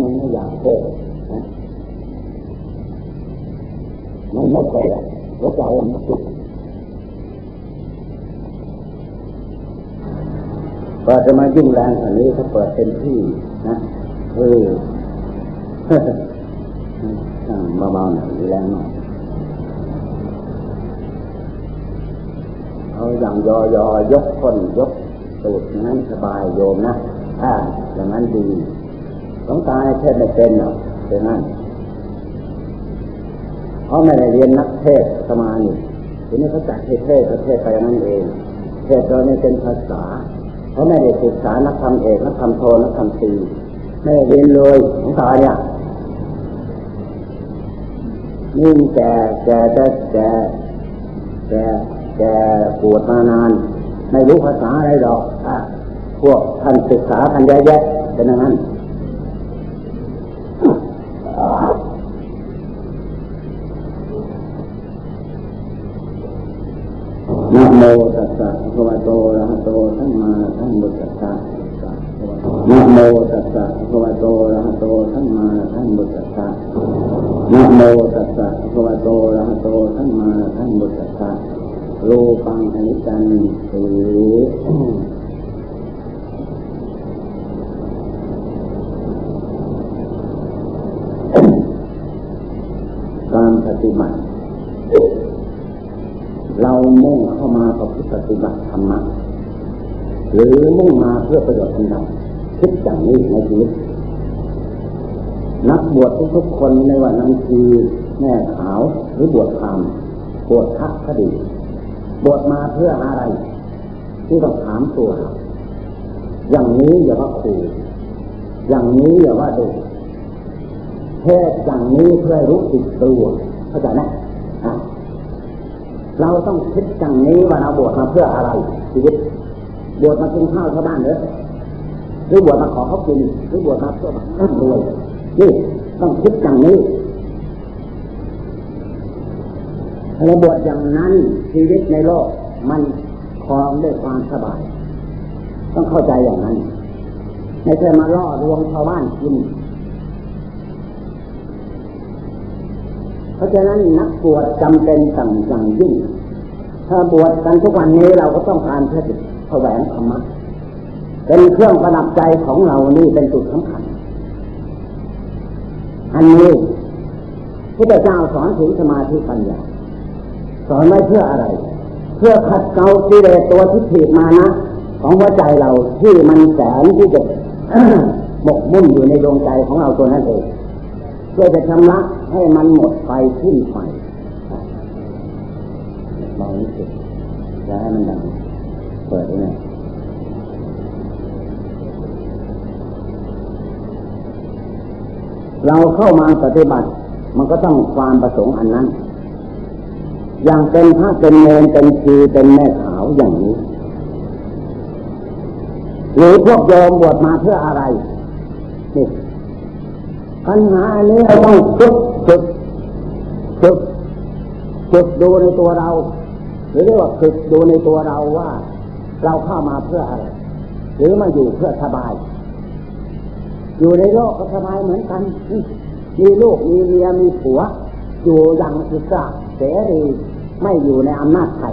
มันไม่อยากเทศมันไม่เคยหัวใจมันติดเปิดจะมายุ่งแรงอันนี้ถ้าเปิดเต็มที่นะเออเบาๆหน่อยแรงหน่อยเอาอย่างยอยอยกคนยกตูดนั้นสบายโยมนะอ่าอย่างนั้นดี ลวงตาเทศไม่เป็นหรอกเป็นนั่นเพราะไม่ได้เรียนนักเทศสมานี่ทีนี้เขาจัดให้เทศประเทศไปนั่นเอง เทศตัวนี้เป็นภาษาเขาไม่ได้ศึกษานักธรรมเอกนักธรรมโทนักธรรมตีไม่ได้เรียนเลยหลวงตาเนี่ยนี่งแก่แก่แก่แก่แก่แก่ปวดมานานไม่รู้ภาษาอะไรหรอกพวกท่านศึกษาท่านแย่ๆเป็นอย่างนั้น มาสัมพุทธัสสะรูปังอนิจจังสีการปฏิบัติ เรามุ่งเข้ามาประพฤติปฏิบัติธรรมะหรือมุ่งมาเพื่อประโยชน์อันใดคิดอย่างนี้ในชีวิตนักบวชทุกๆคนในวันนั้นคือแม่ขาวหรือบวชพราม บวชทักคดีบวชมาเพื่ออะไร ที่ต้องถามตัวเราอย่างนี้อย่าว่าขู่อย่างนี้อย่าว่าดูเทศอย่างนี้เพื่อรู้ติดตัวเข้าใจไหมเราต้องคิดอย่างนี้ว่าเราบวชมาเพื่ออะไรชีวิตบวชมากินข้าวชาวบ้านเหรอหรือบวชมาขอเขากินหรือบวชมาเพื่อร่ำรวยนี่ต้องคิดอย่างนี้ เราบวชอย่างนั้นชีวิตในโลกมันครองด้วยความสบาย ต้องเข้าใจอย่างนั้น ไม่ใช่มาล่อลวงชาวบ้านกิน เพราะฉะนั้นนักบวชจำเป็นสั่งสั่งยิ่ง ถ้าบวชกันทุกวันนี้เราก็ต้องการเพื่อแสวงธรรมะเป็นเครื่องประดับใจของเรานี่เป็นจุดสำคัญ อันนี้พระเจ้าสอนถึงสมาธิปัญญา สอนไว้เพื่ออะไร เพื่อขัดเกลากิเลสตัวที่ผิดมานะ ของหัวใจเราที่มันแสนที่จะหมกมุ่นอยู่ในดวงใจของเราตัวนั้นเองเพื่อจะชำระให้มันหมดไปขึ้นไปมองนี่สิจะให้มันดังเปิดได้ไหมเราเข้ามาปฏิบัติ มันก็ต้องความประสงค์อันนั้น อย่างเป็นพระเป็นเนรเป็นชีเป็นแม่ขาวอย่างนี้ หรือพวกโยมบวชมาเพื่ออะไรนี่ปัญหาอันนี้เราต้องฝึกฝึกฝึกฝึกดูในตัวเรา หรือเรียกว่าฝึกดูในตัวเราว่า เราเข้ามาเพื่ออะไร หรือมาอยู่เพื่อสบาย อยู่ในโลกก็สบายเหมือนกันมีลูกมีเมียมีผัว อยู่อย่างอิสระเสรี ไม่อยู่ในอำนาจใคร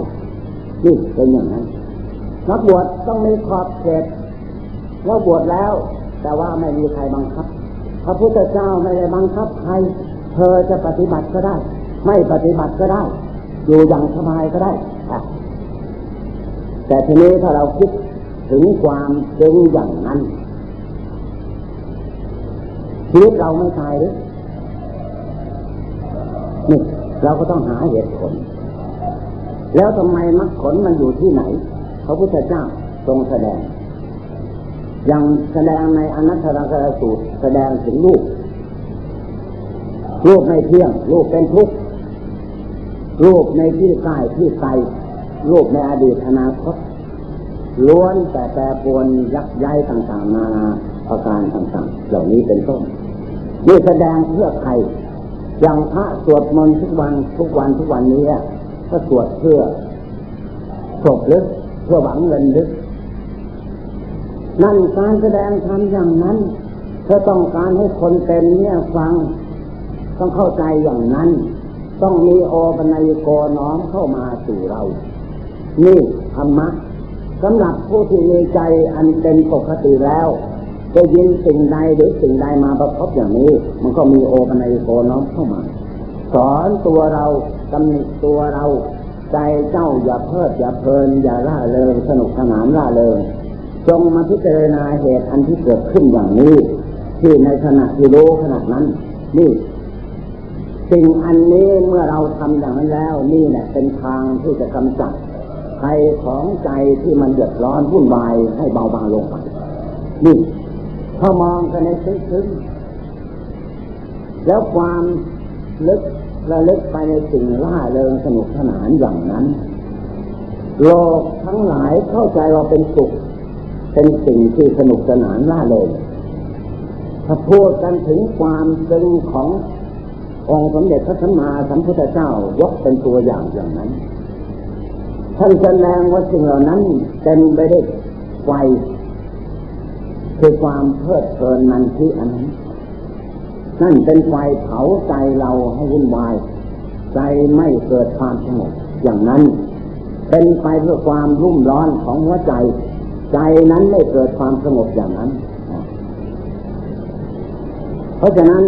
นี่เป็นอย่างนั้นนักบวชต้องมีขอบเขตว่าบวชแล้ว แต่ว่าไม่มีใครบังคับ พระพุทธเจ้าไม่ได้บังคับใคร เธอจะปฏิบัติก็ได้ ไม่ปฏิบัติก็ได้ อยู่อย่างสบายก็ได้ แต่ทีนี้ถ้าเราคิดถึงความจริงอย่างนั้นชีวิตเราไม่ตายหรือนี่เราก็ต้องหาเหตุผล แล้วทำไมมรรคผลมันอยู่ที่ไหนพระพุทธเจ้าทรงแสดง อย่างแสดงในอนัตตลกรสูตร แสดงถึงรูปรูปไม่เที่ยง รูปเป็นทุกข์รูปในที่กล้ที่ไกลรูปในอดีตอนาคตล้วนแต่แปรปรวนยักย้ายต่างๆนานาประการต่างๆ เหล่านี้เป็นต้นนี่แสดงเพื่อใครอย่างพระสวดมนต์ทุกวันทุกวันทุกวันนี้ ก็สวดเพื่อศพลึกเพื่อหวังเงินลึก นั่นการแสดงธรรมอย่างนั้นถ้าต้องการให้คนเป็นเนี่ยฟัง ต้องเข้าใจอย่างนั้น ต้องมีโอปัญญโกน้อมเข้ามาสู่เรา นี่ธรรมะสำหรับผู้ที่มีใจอันเป็นปกติแล้วจะยินสิ่งใดหรือสิ่งใดมาประพบอย่างนี้ มันก็มีโอปัญญโกน้อมเข้ามา สอนตัวเรา กำหนดตัวเรา ใจเจ้าอย่าเพิดอย่าเพลิน อย่าล่าเริงสนุกสนานล่าเริงจงมาพิจารณาเหตุอันที่เกิดขึ้นอย่างนี้ ที่ในขณะที่รู้ขณะนั้น นี่ สิ่งอันนี้เมื่อเราทำอย่างนั้นแล้ว นี่แหละเป็นทางที่จะกำจัดภัยของใจที่มันเดือดร้อนวุ่นวายให้เบาบางลงไปนี่ถ้ามองกันในซึ้งๆแล้วความลึก ระลึกไปในสิ่งล่าเริงสนุกสนานอย่างนั้น โลกทั้งหลายเข้าใจเราเป็นสุข เป็นสิ่งที่สนุกสนานล่าเริงถ้าพูดกันถึงความซึ้งขององค์สมเด็จพระสัมมาสัมพุทธเจ้ายกเป็นตัวอย่างอย่างนั้น ท่านแสดงว่าสิ่งเหล่านั้นเต็มไปด้วยไฟคือความเพลิดเพลินนันที่อันนั้น นั่นเป็นไฟเผาใจเราให้วุ่นวาย ใจไม่เกิดความสงบอย่างนั้น เป็นไปเพื่อความรุ่มร้อนของหัวใจ ใจนั้นไม่เกิดความสงบอย่างนั้น เพราะฉะนั้น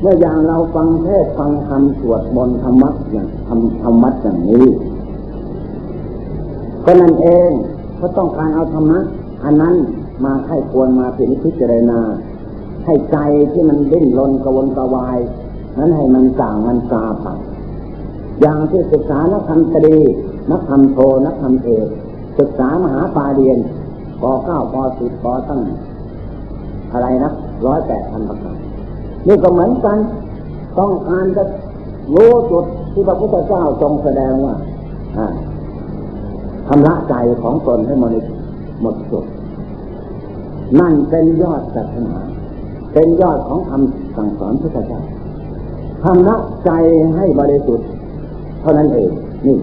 เมื่ออย่างเราฟังเทศฟังธรรมสวดมนต์ธรรมะอย่างทำธรรมะอย่างนี้ก็นั่นเองก็ต้องการเอาธรรมะอันนั้นมาให้ควรมาพิจารณา ให้ใจที่มันดิ้นรนกระวนกระวาย นั้นให้มันสั่งมันซาไปอย่างที่ศึกษานักธรรมตรีนักธรรมโทนักธรรมเอกศึกษามหาปาเรียนปเก้าปสิบปตั้งอะไรนะร้อยแปดพันประการนี่ก็เหมือนกันต้องการจะรู้จุดที่พระพุทธเจ้าทรงแสดงว่าทำละใจของตนให้มันหมดสุดนั่นเป็นยอดศาสนา เป็นยอดของคำสั่งสอนพระเจ้าทำละใจให้บริสุทธิ์เท่านั้นเองนี่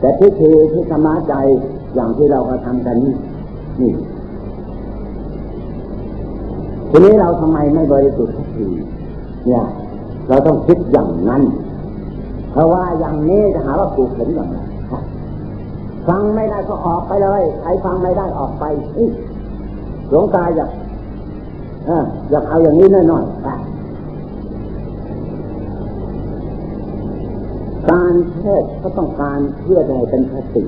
แต่ที่คือที่ธรรมะใจอย่างที่เรากระทำกันนี่นี่ทีนี้เราทำไมไม่บริสุทธิ์สักทีเนี่ย เราต้องคิดอย่างนั้น เพราะว่าอย่างนี้จะหาว่าปลูกเห็นอย่างไรฟังไม่ได้ก็ออกไปเลยใครฟังไม่ได้ออกไปหลวงตาอยาก อยากเอาอย่างนี้หน่อยๆการเทศก็ต้องการเพื่อให้เป็นคติ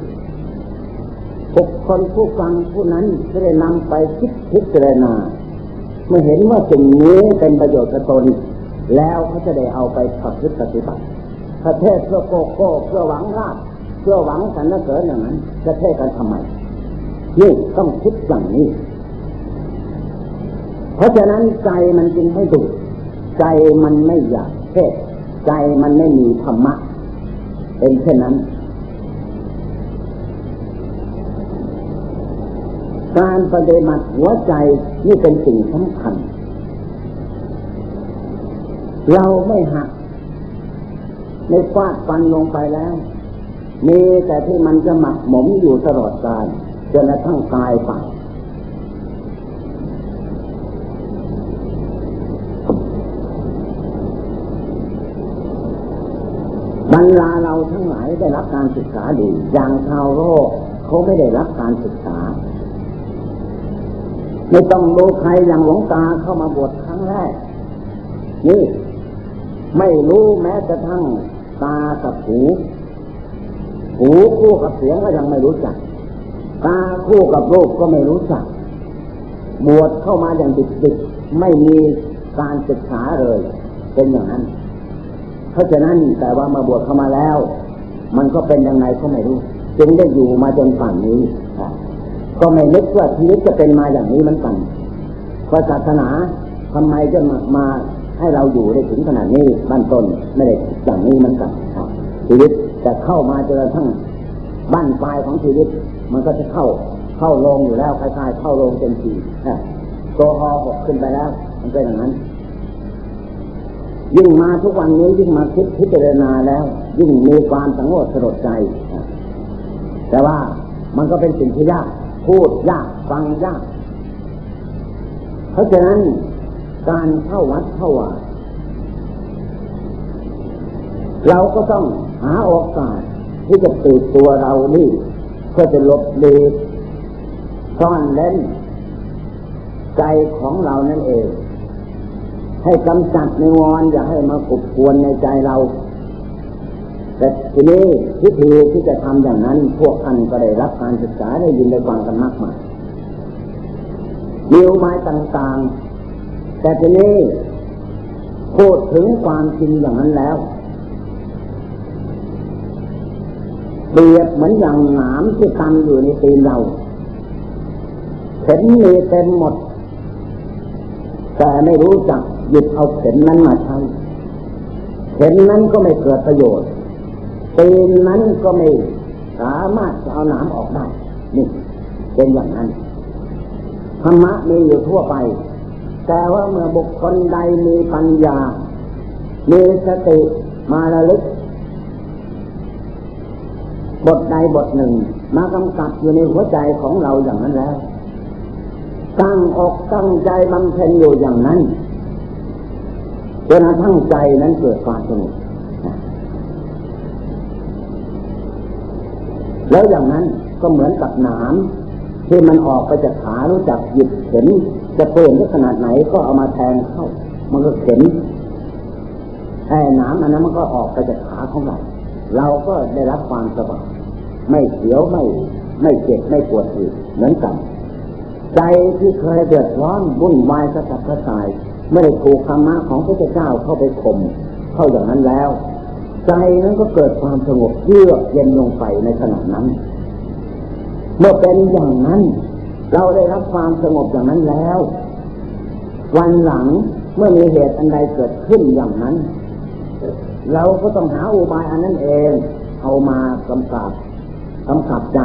บุคคลผู้ฟังผู้นั้นจะได้นำไปคิดพิจารณาเมื่อเห็นว่าสิ่งนี้เป็นประโยชน์กับตน แล้วเขาจะได้เอาไปขับพฤติปฏิบัติประเทศเพื่อโกโก้เพื่อหวังลาภเพื่อหวังสรรเสริญอย่างนั้นจะเทศกันทำไมนี่ต้องคิดอย่างนี้ เพราะฉะนั้นใจมันจึงไม่ดุใจมันไม่อยากเทศใจมันไม่มีธรรมะ เป็นเช่นนั้น การปฏิบัติหัวใจนี่เป็นสิ่งสำคัญ เราไม่หักไม่ฟาดฟันลงไปแล้วมีแต่ที่มันจะหมักหมมอยู่ตลอดกาลจนกระทั่งตายไป บรรดาเราทั้งหลายได้รับการศึกษาดี อย่างชาวโลกเขาไม่ได้รับการศึกษา ไม่ต้องดูใครอย่างหลวงตาเข้ามาบวชครั้งแรก นี่ ไม่รู้แม้กระทั่งตากับหูหูคู่กับเสียงก็ยังไม่รู้จัก ตาคู่กับรูปก็ไม่รู้จัก บวชเข้ามาอย่างดิบๆไม่มีการศึกษาเลย เป็นอย่างนั้น ราะฉะนั้นแต่ว่ามาบวชเข้ามาแล้ว มันก็เป็นยังไงก็ไม่รู้จึงได้อยู่มาจนป่านนี้ก็ไม่นึกว่าชีวิตจะเป็นมาอย่างนี้เหมือนกันพราะศาสนาทำไมจะมามาให้เราอยู่ได้ถึงขนาดนี้บ้านต้นไม่ได้อย่างนี้เหมือนกันชีวิตแต่เข้ามาจนกระทั่งบ้านปลายของชีวิต มันก็จะเข้าเข้าลงอยู่แล้วคล้ายๆเข้าลงเต็มทีตัวหอหกขึ้นไปแล้ว มันเป็นอย่างนั้น ยิ่งมาทุกวันนี้ยิ่งมาคิดพิจารณาแล้ว ยิ่งมีความสังวรสลดใจ แต่ว่ามันก็เป็นสิ่งที่ยากพูดยากฟังยาก เพราะฉะนั้นการเข้าวัดเข้าวาเราก็ต้องหาโอกาสที่จะปิดตัวเรานี่เพื่อจะลบเลีซ่อนเล่นใจของเรานั่นเอง ให้กำจัดในวรอย่าให้มาขุบกวนในใจเรา แต่ทีนี้พิธีที่จะทำอย่างนั้น พวกท่านก็ได้รับการศึกษาได้ยินได้ฟังกันมากมายมีอุบายต่างๆ แต่ทีนี้พูดถึงความจริงอย่างนั้นแล้วเปรียบเหมือนอย่างหนามที่ตำอยู่ในตีนเราเข็นมีเต็มหมด แต่ไม่รู้จัก หยิบเอาเข็นนั้นมาใช้ เข็นนั้นก็ไม่เกิดประโยชน์ตีนนั้นก็ไม่สามารถจะเอาหนามออกได้ นี่ เป็นอย่างนั้น ธรรมะมีอยู่ทั่วไป แต่ว่าเมื่อบุคคลใดมีปัญญา มีสติมาระลึก บทใดบทหนึ่ง มากำกับอยู่ในหัวใจของเราอย่างนั้นแล้ว ตั้งอกตั้งใจบำเพ็ญอยู่อย่างนั้น จนกระทั่งใจนั้นเกิดความสงบแล้วอย่างนั้นก็เหมือนกับหนามที่มันออกไปจากขารู้จักหยิบเข็นจะเปลี่ยนขนาดไหนก็เอามาแทงเข้า มันก็เข็นไอ้หนามอันนั้นมันก็ออกไปจากขาของเราเราก็ได้รับความสบายไม่เสียวไม่ไม่เจ็บไม่ปวดอีกเหมือนกัน ใจที่เคยเดือดร้อนวุ่นวายกระสับกระส่าย ไม่ได้ถูกธรรมะของพระเจ้าเข้าไปข่มเข้าอย่างนั้นแล้ว ใจนั้นก็เกิดความสงบเยือกเย็นลงไปในขณะนั้น เมื่อเป็นอย่างนั้น เราได้รับความสงบอย่างนั้นแล้ว วันหลังเมื่อมีเหตุอันใดเกิดขึ้นอย่างนั้น เราก็ต้องหาอุบายอันนั้นเอง เอามากำกับกำกับใจ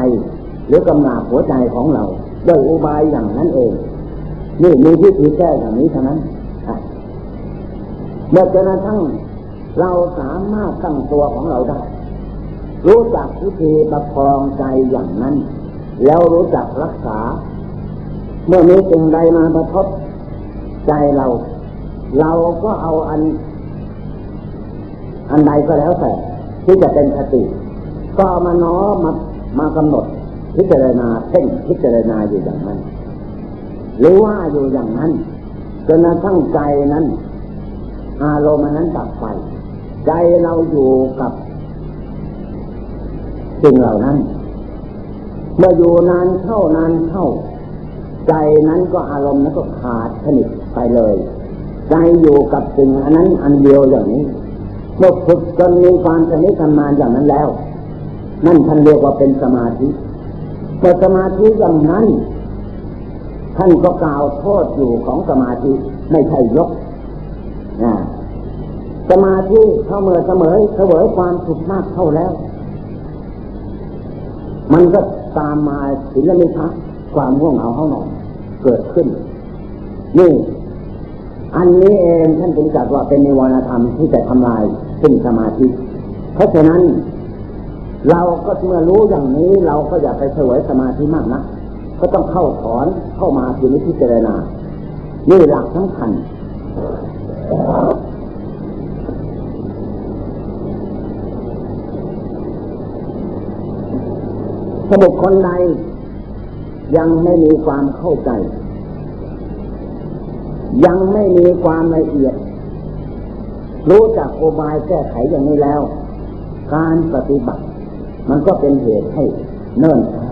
หรือกำนาบหัวใจของเราด้วยอุบายอย่างนั้นเอง นี่มีวิธีแก้อย่างนี้เท่านั้น เมื่อจนกระทั่งเราสามารถตั้งตัวของเราได้ รู้จักวิธีประคองใจอย่างนั้น แล้วรู้จักรักษา เมื่อมีสิ่งใดมาประทบใจเรา เราก็เอาอัน อันใดก็แล้วแต่ที่จะเป็นสติ ก็มาน้อมมามากำหนด พิจารณาเพ่งพิจารณาอยู่อย่างนั้น หรือว่าอยู่อย่างนั้นจนกระทั่งใจนั้น อารมณ์นั้นดับไป ใจเราอยู่กับสิ่งเหล่านั้น เมื่ออยู่นานเข้านานเข้า ใจนั้นก็อารมณ์นั้นก็ขาดสนิทไปเลย ใจอยู่กับสิ่งอันนั้นอันเดียวอย่างนี้เมื่อฝึกจนมีความชำนิชำนาอย่างนั้นแล้ว นั่นท่านเรียกว่าเป็นสมาธิแต่สมาธิอย่างนั้น ท่านก็กล่าวโทษอยู่ของสมาธิไม่ใช่ยก สมาธิเข้าเมื่อเสมอเสวยความสุขมากเข้าแล้ว มันก็ตามมาศิลมิทัความง่วงเหงาเข้านอนเกิดขึ้น นี่ อันนี้เองท่านจึงจัดว่าเป็นนิวรณธรรมที่จะทำลายซึ่งสมาธิ เพราะฉะนั้น เราก็เมื่อรู้อย่างนี้เราก็อย่าไปเสวยสมาธิมากนะก็ต้องเข้าถอนเข้ามาทีนี้พิจารณานี่หลักสำคัญ ถ้าบุคคลใดยังไม่มีความเข้าใจ ยังไม่มีความละเอียด รู้จักโอบายแก้ไขอย่างนี้แล้ว การปฏิบัติ มันก็เป็นเหตุให้เนิ่นช้า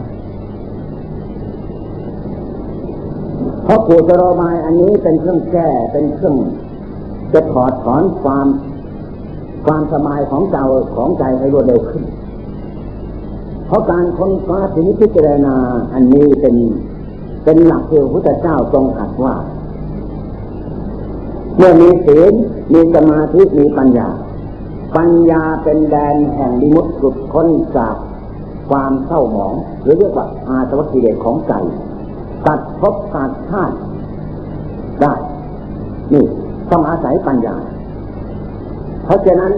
เพราะปูตรบายอันนี้เป็นเครื่องแก้เป็นเครื่อง จะถอดถอนความความสบายของเจ้าของใจให้รวดเร็วขึ้น เพราะการค้นคว้าสิ่งพิจารณาอันนี้เป็นเป็นหลักที่พระพุทธเจ้าทรงตรัสว่า เมื่อมีศีลมีสมาธิมีปัญญา ปัญญาเป็นแดนแห่งดิมุตสุดค้นจากความเศร้าหมอง หรือเรียกว่าอาสวัคคีเดชของใจตัดภพตัดชาติได้ นี่ ต้องอาศัยปัญญา เพราะฉะนั้น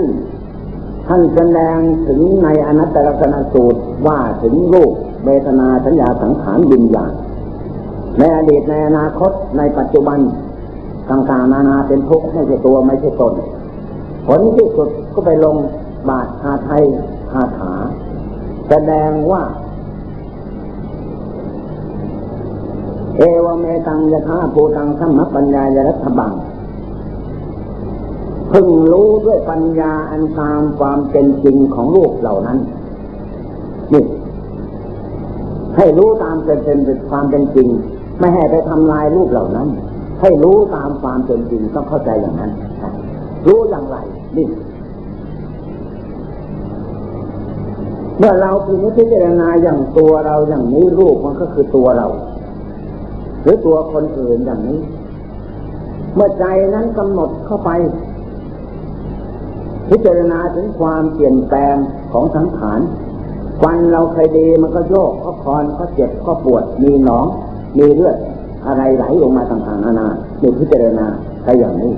ท่านแสดงถึงในอนัตตลกนสูตรว่าถึงรูปเวทนาสัญญาสังขารวิญญาณในอดีตในอนาคตในปัจจุบันต่างๆนานาเป็นทุกข์ไม่ใช่ตัวไม่ใช่ตน ผลที่สุดก็ไปลงบาทคาไทยคาถา แสดงว่า เอวเมตังยะธาภูตังสัมมปัญญายรัฐบัง พึงรู้ด้วยปัญญาอันตามความเป็นจริงของลูกเหล่านั้นนี่ให้รู้ตามเป็นเป็นความเป็นจริง ไม่ให้ไปทำลายรูปเหล่านั้น ให้รู้ตามความเป็นจริงต้องเข้าใจอย่างนั้น รู้อย่างไรนี่เมื่อเราพินิจพิจารณาอย่างตัวเราอย่างนี้รูปมันก็คือตัวเรา หรือตัวคนอื่นอย่างนี้ เมื่อใจนั้นกำหนดเข้าไป พิจารณาถึงความเปลี่ยนแปลงของสังขารฟันเราเคยดีมันก็โยกก็คอนก็เจ็บก็ปวด มีหนอง มีเลือดอะไรไหลลงมาต่างๆนานานี่พิจารณาไปอย่างนี้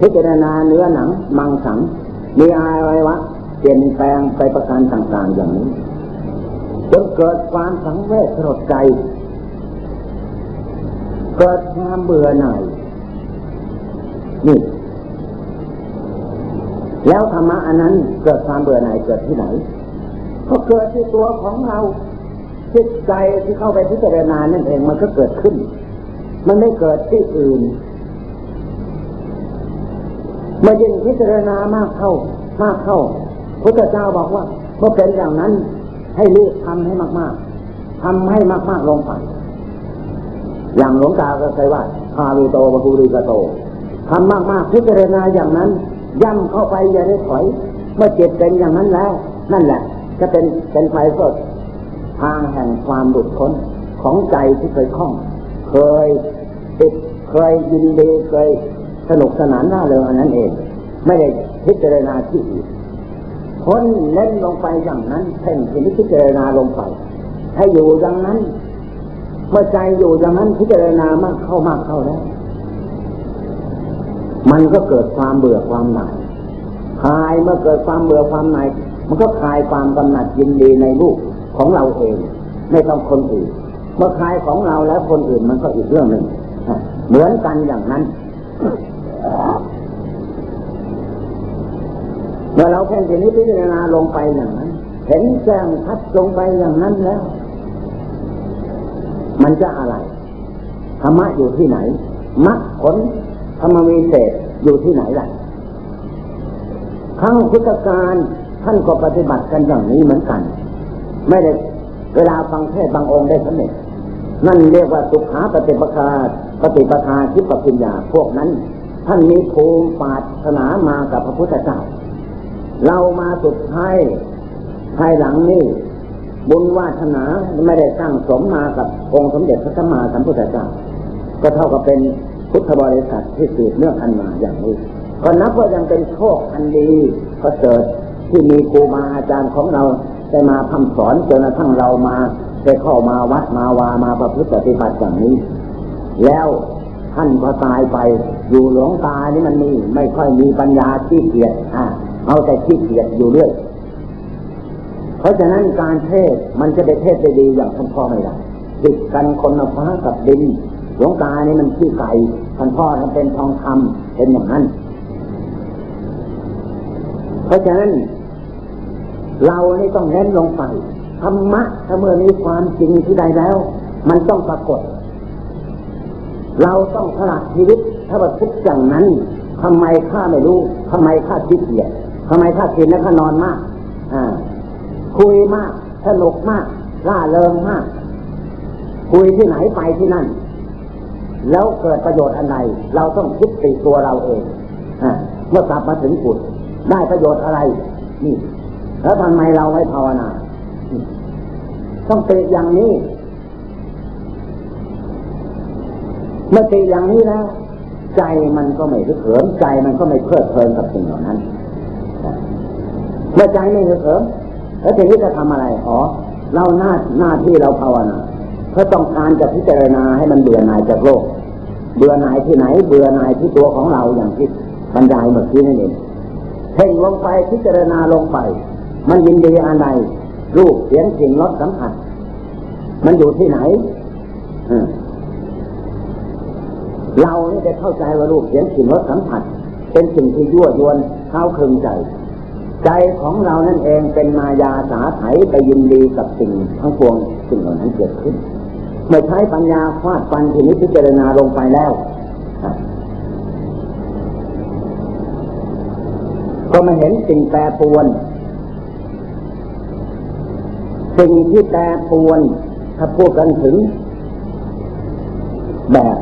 พิจารณาเนื้อหนัง มังสัง มีอะไรวะเปลี่ยนแปลงไปประการต่างๆอย่างนี้จนเกิดความสังเวชสลดใจ เกิดความเบื่อหน่ายนี่ แล้วธรรมะอันนั้นเกิดความเบื่อหน่ายเกิดที่ไหน ก็เกิดที่ตัวของเราจิตใจที่เข้าไปพิจารณานั่นเองมันก็เกิดขึ้น มันไม่เกิดที่อื่นเมื่อยิ่งพิจารณามากเข้ามากเข้าพระเจ้าบอกว่าเมื่อเป็นอย่างนั้นให้รีบทำให้มากๆทำให้มากๆลงไปอย่างหลวงตาก็เคยว่าพาลูโตบาคูริกโตทำมากๆพิจารณาอย่างนั้น ย่ำเข้าไปอย่าได้ถอยเมื่อจิตเป็นอย่างนั้นแล้ว นั่นแหละ จะเป็นเป็นไฟสดทางแห่งความหลุดพ้นของใจที่เคยคล่อง เคยติดเคยยินดีเคยสนุกสนานน่าเริงอันนั้นเอง ไม่ได้พิจารณาที่อื่นพ้นเล่นลงไปอย่างนั้นเพ่งพิจารณาลงไป ให้อยู่อย่างนั้น เมื่อใจอยู่อย่างนั้นพิจารณามากเข้ามากเข้าแล้ว มันก็เกิดความเบื่อความหน่ายคลายเมื่อเกิดความเบื่อความหน่ายมันก็คลายความกำหนัดยินดีในลูกของเราเอง ไม่ต้องคนอื่น เมื่อคลายของเราแล้วคนอื่นมันก็อีกเรื่องหนึ่งเหมือนกันอย่างนั้น เมื่อเราแค่เห็นนี้พิจารณาลงไปอย่างนั้น เห็นแจ้งทัดลงไปอย่างนั้นแล้ว มันจะอะไรธรรมะอยู่ที่ไหนมรรคผล ธรรมวิเศษอยู่ที่ไหนล่ะครั้งพุทธการท่านก็ปฏิบัติกันอย่างนี้เหมือนกัน ไม่ได้เวลาฟังเทศบางองค์ได้สำเร็จนั่นเรียกว่าสุขาปฏิปทาปฏิปทาคิปปัญญาพวกนั้น ท่านมีภูมิปาถนามากับพระพุทธเจ้า เรามาสุดท้ายภายหลังนี้บุญวาสนาไม่ได้สร้างสมมากับองค์สมเด็จพระสัมมาสัมพุทธเจ้าก็เท่ากับเป็น พุทธบริษัทที่สืบเนื่องอันมาอย่างนี้ ก็นับว่ายังเป็นโชคอันดีประเสริฐที่มีครูบาอาจารย์ของเราได้มาทำสอนจนกระทั่งเรามาได้เข้ามาวัดมาวามาประพฤติปฏิบัติอย่างนี้ แล้วท่านพอตายไปอยู่หลวงตานี่มันมีไม่ค่อยมีปัญญาที่เกียจอะเอาแต่ที่เกียจอยู่เรื่อยเพราะฉะนั้นการเทศมันจะได้เทศได้ดีอย่างท่านพ่อไม่ได้ติดกันคนละฟ้ากับดิน หลวงตานี่มันขี้ไก่ท่านพ่อท่านเป็นทองคำเป็นอย่างนั้น เพราะฉะนั้น เรานี่ต้องเน้นลงไปธรรมะถ้าเมื่อมีความจริงที่ใดแล้ว มันต้องปรากฏ เราต้องสละชีวิตถ้าว่าทุกอย่างนั้นทำไมข้าไม่รู้ทำไมข้าคิดเกียจทำไมข้ากินและข้านอนมาก อ่า คุยมากสนุกมากล่าเริงมาก คุยที่ไหนไปที่นั่น แล้วเกิดประโยชน์อะไรเราต้องคิดติตัวเราเองเมื่อกลับมาถึงกุฏได้ประโยชน์อะไร นี่ แล้วทำไมเราไม่ภาวนา ต้องติอย่างนี้ เมื่อติอย่างนี้แล้วใจมันก็ไม่เขิมใจมันก็ไม่เพลิดเพลินกับสิ่งเหล่านั้น เมื่อใจไม่เขิมแล้วทีนี้จะทำอะไร อ๋อ เราหน้าหน้าที่เราภาวนา เพื่อต้องการจะพิจารณาให้มันเบื่อหน่ายจากโลก เบื่อหน่ายที่ไหน เบื่อหน่ายที่ตัวของเราอย่างที่บรรยายเมื่อกี้นั่นเองเพ่งลงไปพิจารณาลงไป มันยินดีอะไรรูปเสียงสิ่งรสสัมผัส มันอยู่ที่ไหนเรานี่จะเข้าใจว่ารูปเสียงกลิ่นรสสัมผัส เป็นสิ่งที่ยั่วยวนเข้าคลึงใจ ใจของเรานั่นเองเป็นมายาสาไถไปยินดีกับสิ่งทั้งปวงสิ่งเหล่านั้นเกิดขึ้น เมื่อใช้ปัญญาฟาดฟันทีนี้พิจารณาลงไปแล้วก็มาเห็นสิ่งแปรปวน สิ่งที่แปรปวน ถ้าพูดกันถึง แบบ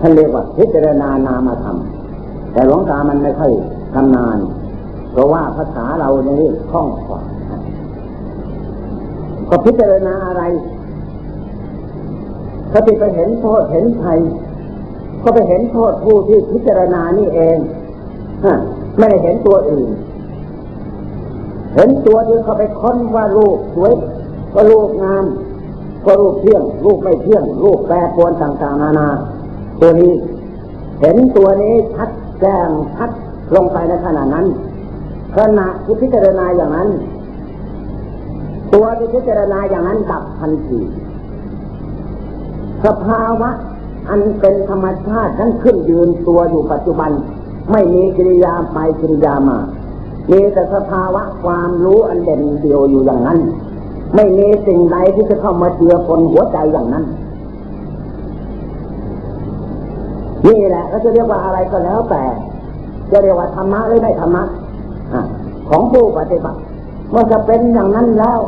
ท่านเรียกว่าพิจารณานามธรรม แต่หลวงตามันไม่ค่อยทำนาน เพราะว่าภาษาเราเนี่ยคล่องกว่าก็พิจารณาอะไร ถ้าไปเห็นโทษเห็นภัยก็ไปเห็นโทษผู้ที่พิจารณานี่เองไม่ได้เห็นตัวอื่น เห็นตัวที่เขาไปค้นว่าลูกสวยก็ลูกงามก็ลูกเที่ยงลูกไม่เที่ยงลูกแปรปรวนต่างๆ นานา ตัวนี้ เห็นตัวนี้ชัดแจ้งชัดลงไปในขณะนั้นขณะที่พิจารณาอย่างนั้น ตัวที่พิจารณาอย่างนั้นดับทันที สภาวะ อันเป็นธรรมชาตินั้นขึ้นยืนตัวอยู่ปัจจุบัน ไม่มีกิริยาไปกิริยามามีแต่สภาวะความรู้อันเด่นเดียวอยู่อย่างนั้น ไม่มีสิ่งใดที่จะเข้ามาเจือปนหัวใจอย่างนั้นนี่แหละก็จะเรียกว่าอะไรก็แล้วแต่ จะเรียกว่าธรรมะหรือไม่ธรรมะของผู้ปฏิบัติเมื่อจะเป็นอย่างนั้นแล้ว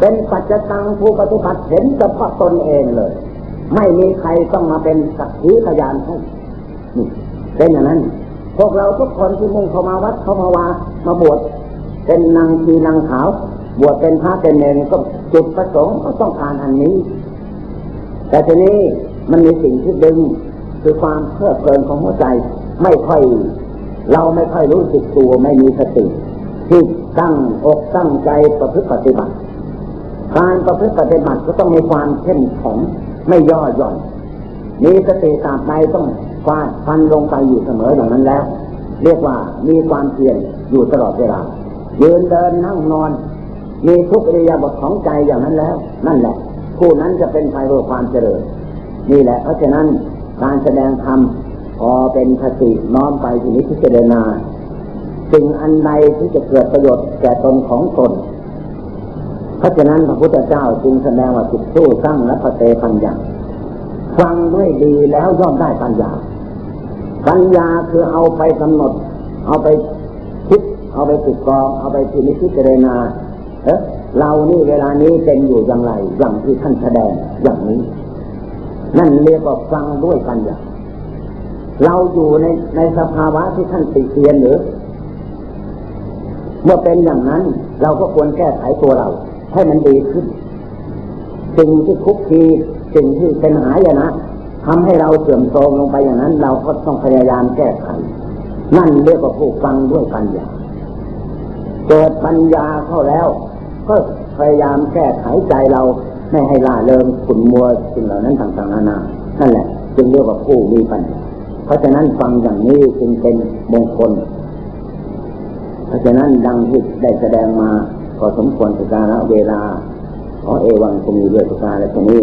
เป็นปัจจตังผู้ปฏิบัติเห็นเฉพาะตนเองเลย ไม่มีใครต้องมาเป็นสักขีพยานให้เป็นอย่างนั้น พวกเราทุกคนที่มุ่งเข้ามาวัดเข้ามาวามาบวชเป็นนางชีนางขาว บวชเป็นพระเป็นเนรก็จุดประสงค์ก็ต้องการอันนี้ แต่ทีนี้มันมีสิ่งที่ดึงคือความเพลิดเพลินของหัวใจ ไม่ค่อย เราไม่ค่อยรู้สึกตัวไม่มีสติที่ตั้งอกตั้งใจประพฤติปฏิบัติ การประพฤติปฏิบัติก็ต้องมีความเข้มแข็ง ไม่ย่อหย่อนมีสติตามใดต้องฟาดฟันลงไปอยู่เสมออย่างนั้นแล้ว เรียกว่ามีความเพียรอยู่ตลอดเวลายืนเดินนั่งนอน มีทุกอริยาบถของใจอย่างนั้นแล้ว นั่นแหละ ผู้นั้นจะเป็นไปเพื่อความเจริญนี่แหละ เพราะฉะนั้นการแสดงธรรมพอเป็นคติน้อมไปทีนี้พิจารณาสิ่งอันใดที่จะเกิดประโยชน์แก่ตนของตน เพราะฉะนั้นพระพุทธเจ้าจึงแสดงว่าจิตสู้สร้างและปเตปัญญาฟังด้วยดีแล้วย่อมได้ปัญญา ปัญญาคือเอาไปกำหนด เอาไปคิด เอาไปติดกอง เอาไปพินิจพิจารณาเอ๊ะเรานี่เวลานี้เป็นอยู่อย่างไร อย่างที่ท่านแสดงอย่างนี้ นั่นเรียกว่าฟังด้วยปัญญา เราอยู่ในในสภาวะที่ท่านติเตียนหรือ เมื่อเป็นอย่างนั้น เราก็ควรแก้ไขตัวเรา ให้มันดีขึ้นสิ่งที่คุกคีสิ่งที่เป็นหายนะทำให้เราเสื่อมโทรมลงไปอย่างนั้น เราก็ต้องพยายามแก้ไข นั่นเรียกว่าผู้ฟังด้วยปัญญาเกิดปัญญาเข้าแล้ว ก็พยายามแก้ไขใจเราไม่ให้ล่าเริงขุนมัวสิ่งเหล่านั้นต่างๆนานานั่นแหละ จึงเรียกว่าผู้มีปัญญาเพราะฉะนั้นฟังอย่างนี้จึงเป็นมงคล เพราะฉะนั้นดังที่ได้แสดงมา ก็สมควรสักการะเวลาขอเอวังคงมีด้วยสักการะชนี้